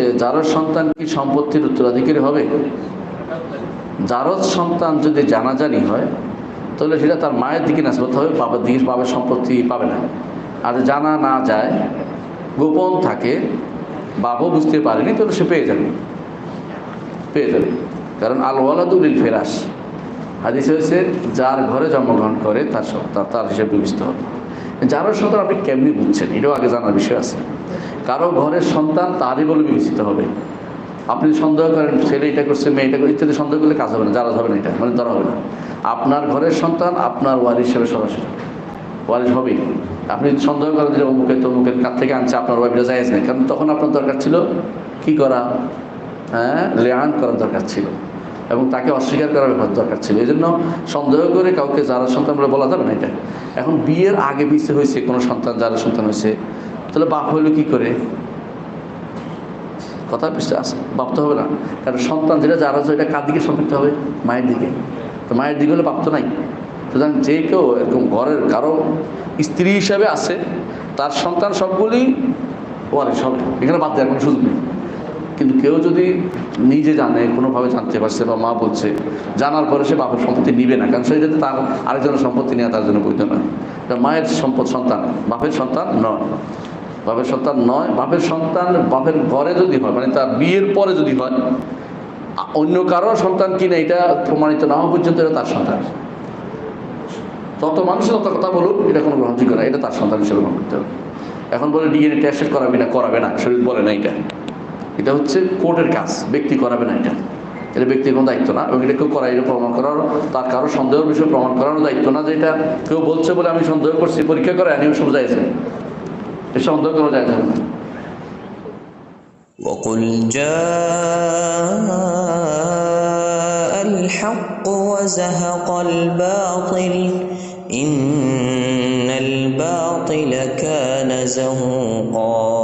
জারজ সন্তান কি সম্পত্তির উত্তরাধিকারী হবে? জারজ সন্তান যদি জানাজানি হয়, তাহলে সেটা তার মায়ের দিকে নাসবত হবে, বাবার দিকে, বাবার সম্পত্তি পাবে না। আর জানা না যায়, গোপন থাকে বাবাও বুঝতে পারেনি, তাহলে সে পেয়ে যাবে। পেয়ে যাবে। কারণ আল ওয়ালাদুল ফেরাস হাদিস হয়েছে, যার ঘরে জন্মগ্রহণ করে, তার সন্তান তার হিসেবে বিবেচিত হবে। যার সন্তান আপনি কেমনি বুঝছেন? এটাও আগে জানার বিষয় আছে। কারও ঘরের সন্তান তারই বলে বিবেচিত হবে। আপনি সন্দেহ করেন, ছেলে এটা করছে, মেয়ে এটা করছে, ইত্যাদি সন্দেহ করলে কাজ হবে না, যারা হবে না এটা মানে ধরা হবে না। আপনার ঘরের সন্তান আপনার ওয়ারিস হিসেবে সরাসরি। ওয়ারিস হবেই। আপনি সন্দেহ করেন যে অমুকে তমুকের কাছ থেকে আনছে, আপনার ওয়াইফটা যায় না কারণ তখন আপনার দরকার ছিল কি করা? হ্যাঁ লেয়ান করার দরকার ছিল। এবং তাকে অস্বীকার করার ব্যাপার দরকার ছিল। এই জন্য সন্দেহ করে কাউকে যারা সন্তান বলে বলা যাবে না এটা। এখন বিয়ের আগে পিছিয়ে হয়েছে, কোনো সন্তান, যারা সন্তান হয়েছে, তাহলে বাপ হইল কি করে? কথা বুঝতে আসে বাপ তো হবে না। কারণ সন্তান যেটা যারা এটা কার দিকে সম্পৃক্ত হবে? মায়ের দিকে। তো মায়ের দিকে হলে বাপ তো নাই। সুতরাং যে কেউ এরকম ঘরের কারও স্ত্রী হিসাবে আছে, তার সন্তান সবগুলি ওয়ারিস হবে। এখানে বাদ দেওয়ার কোনো সুযোগ নেই। কিন্তু কেউ যদি নিজে জানে, কোনোভাবে জানতে পারছে বা মা বলছে, জানার পরে সে বাপের সম্পত্তি নিবে না। কারণ সেটাতে তার আরেকজনের সম্পত্তি নেওয়া তার জন্য বৈধ নয়। মায়ের সম্পদ সন্তান, বাপের সন্তান নয়। বাপের সন্তান নয়, বাপের সন্তান বাপের ঘরে যদি হয় মানে তার বিয়ের পরে যদি হয়, অন্য কারও সন্তান কিনা এটা প্রমাণিত না হওয়া পর্যন্ত এটা তার সন্তান। তত মানুষ তত কথা বলুক, এটা কোনো গ্রহণযোগ্য না, এটা তার সন্তান হিসেবে গ্রহণ করতে হবে। এখন বলে, ডিএনএ টেস্ট করাবি না, করাবে না। শরীর বলে না এটা। এটা হচ্ছে কোর্টের কাজ ব্যক্তি করাবে না এটা এটা ব্যক্তির কোনো দায়িত্ব না এবং এটা কেউ করা এটা প্রমাণ করার তার কারো সন্দেহের বিষয়ে প্রমাণ করারও দায়িত্ব না যে এটা কেউ বলছে বলে আমি সন্দেহ করছি পরীক্ষা করে আনি সব যাইছে এ সন্দেহ করা যায় না وقل جاء الحق وزهق الباطل إن الباطل كان زهوقا